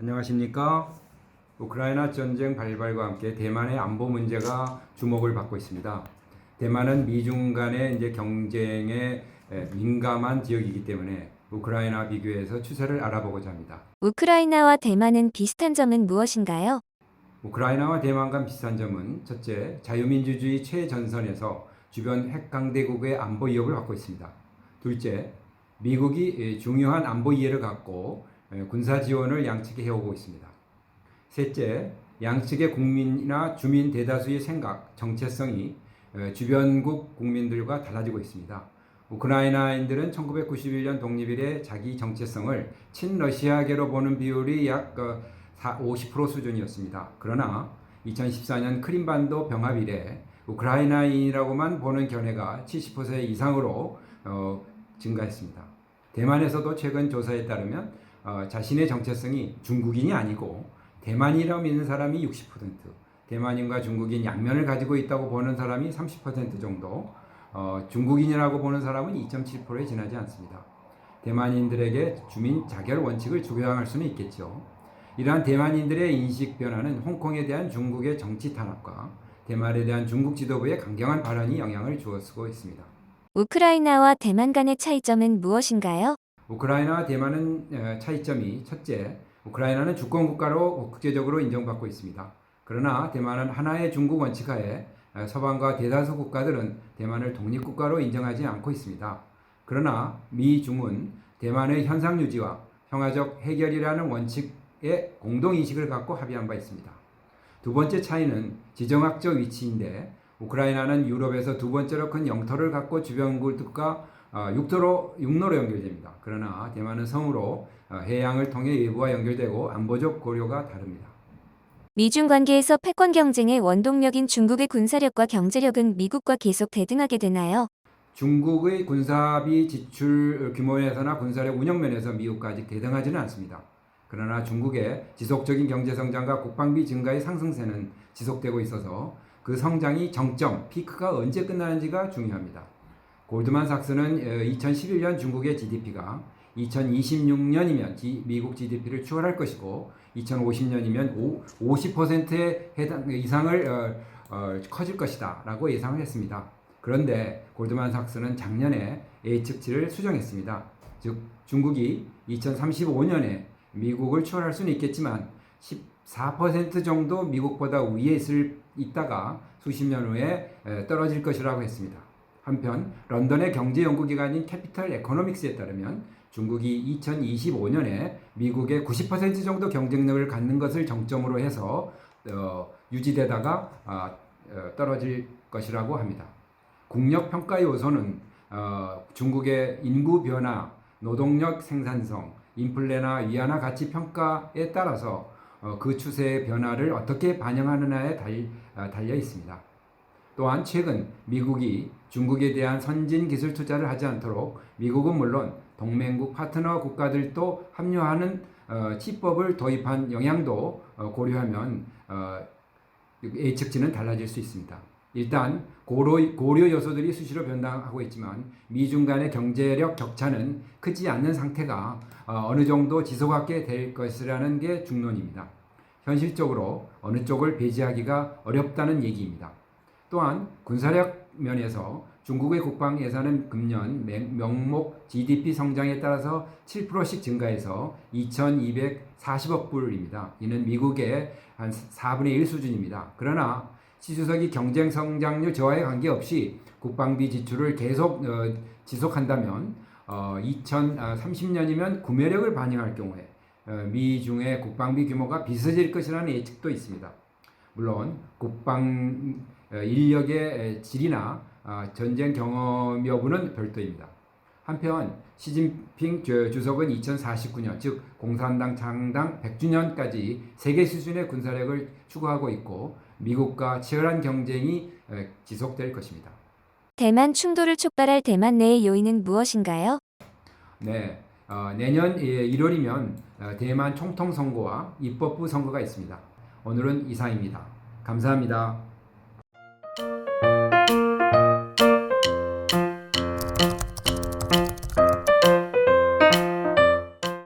안녕하십니까? 우크라이나 전쟁 발발과 함께 대만의 안보 문제가 주목을 받고 있습니다. 대만은 미중 간의 이제 경쟁에 에, 민감한 지역이기 때문에 우크라이나 비교해서 추세를 알아보고자 합니다. 우크라이나와 대만은 비슷한 점은 무엇인가요? 우크라이나와 대만 간 비슷한 점은 첫째, 자유민주주의 최전선에서 주변 핵 강대국의 안보 위협을 받고 있습니다. 둘째, 미국이 에, 중요한 안보 이해를 갖고 에, 군사 지원을 양측에 해오고 있습니다. 셋째, 양측의 국민이나 주민 대다수의 생각, 정체성이 에, 주변국 국민들과 달라지고 있습니다. 우크라이나인들은 1991년 독립 이래 자기 정체성을 친러시아계로 보는 비율이 약 어, 50% 수준이었습니다. 그러나 2014년 크림반도 병합 이래 우크라이나인이라고만 보는 견해가 70% 이상으로 어, 증가했습니다. 대만에서도 최근 조사에 따르면 어, 자신의 정체성이 중국인이 아니고 대만이라고 믿는 사람이 60%, 대만인과 중국인 양면을 가지고 있다고 보는 사람이 30% 정도, 어, 중국인이라고 보는 사람은 2.7%에 지나지 않습니다. 대만인들에게 주민 자결 원칙을 적용할 수는 있겠죠. 이러한 대만인들의 인식 변화는 홍콩에 대한 중국의 정치 탄압과 대만에 대한 중국 지도부의 강경한 발언이 영향을 주었고 있습니다. 우크라이나와 대만 간의 차이점은 무엇인가요? 우크라이나와 대만은 어, 차이점이 첫째, 우크라이나는 주권 국가로 국제적으로 인정받고 있습니다. 그러나 대만은 하나의 중국 원칙하에 어, 서방과 대다수 국가들은 대만을 독립국가로 인정하지 않고 있습니다. 그러나 미 중은 대만의 현상 유지와 평화적 해결이라는 원칙에 공동 인식을 갖고 합의한 바 있습니다. 두 번째 차이는 지정학적 위치인데 우크라이나는 유럽에서 두 번째로 큰 영토를 갖고 주변국과 어, 육도로 육로로 연결됩니다. 그러나 대만은 섬으로 어, 해양을 통해 외부와 연결되고 안보적 고려가 다릅니다. 미중 관계에서 패권 경쟁의 원동력인 중국의 군사력과 경제력은 미국과 계속 대등하게 되나요? 중국의 군사비 지출 규모에서나 군사력 운영 면에서 미국과 아직 대등하지는 않습니다. 그러나 중국의 지속적인 경제 성장과 국방비 증가의 상승세는 지속되고 있어서 그 성장이 정점, 피크가 언제 끝나는지가 중요합니다. 골드만삭스는 2011년 중국의 GDP가 2026년이면 미국 GDP를 추월할 것이고 2050년이면 50%의 해당 이상을 어, 어, 커질 것이다라고 예상을 했습니다. 그런데 골드만삭스는 작년에 예측치를 수정했습니다. 즉 중국이 2035년에 미국을 추월할 수는 있겠지만 14% 정도 미국보다 위에 있을 있다가 수십 년 후에 에, 떨어질 것이라고 했습니다. 한편 런던의 경제 연구기관인 캐피털 에코노믹스에 따르면 중국이 2025년에 미국의 90% 정도 경쟁력을 갖는 것을 정점으로 해서 어, 유지되다가 아, 어, 떨어질 것이라고 합니다. 국력 평가 요소는 어, 중국의 인구 변화, 노동력 생산성, 인플레나 위안화 가치 평가에 따라서 어, 그 추세의 변화를 어떻게 반영하느냐에 달, 아, 달려 있습니다. 또한 최근 미국이 중국에 대한 선진 기술 투자를 하지 않도록 미국은 물론 동맹국 파트너 국가들도 합류하는 어, 치법을 도입한 영향도 어, 고려하면 어, 예측치는 달라질 수 있습니다. 일단 고려, 고려 요소들이 수시로 변동하고 있지만 미중 간의 경제력 격차는 크지 않는 상태가 어, 어느 정도 지속하게 될 것이라는 게 중론입니다. 현실적으로 어느 쪽을 배제하기가 어렵다는 얘기입니다. 또한 군사력 면에서 중국의 국방 예산은 금년 명- 명목 GDP 성장에 따라서 7%씩 증가해서 2,240억 불입니다. 이는 미국의 한 4분의 1 수준입니다. 그러나 시주석이 경쟁 성장률 저하에 관계없이 국방비 지출을 계속 어, 지속한다면 어, 2030년이면 구매력을 반영할 경우에 어, 미중의 국방비 규모가 비슷해질 것이라는 예측도 있습니다. 물론 국방 어, 인력의 질이나 아, 전쟁 경험 여부는 별도입니다. 한편 시진핑 주- 주석은 2049년 즉 공산당 창당 100주년까지 세계 수준의 군사력을 추구하고 있고 미국과 치열한 경쟁이 에, 지속될 것입니다. 대만 충돌을 촉발할 대만 내의 요인은 무엇인가요? 네, 어, 내년 1월이면 대만 총통 선거와 입법부 선거가 있습니다. 오늘은 이상입니다. 감사합니다.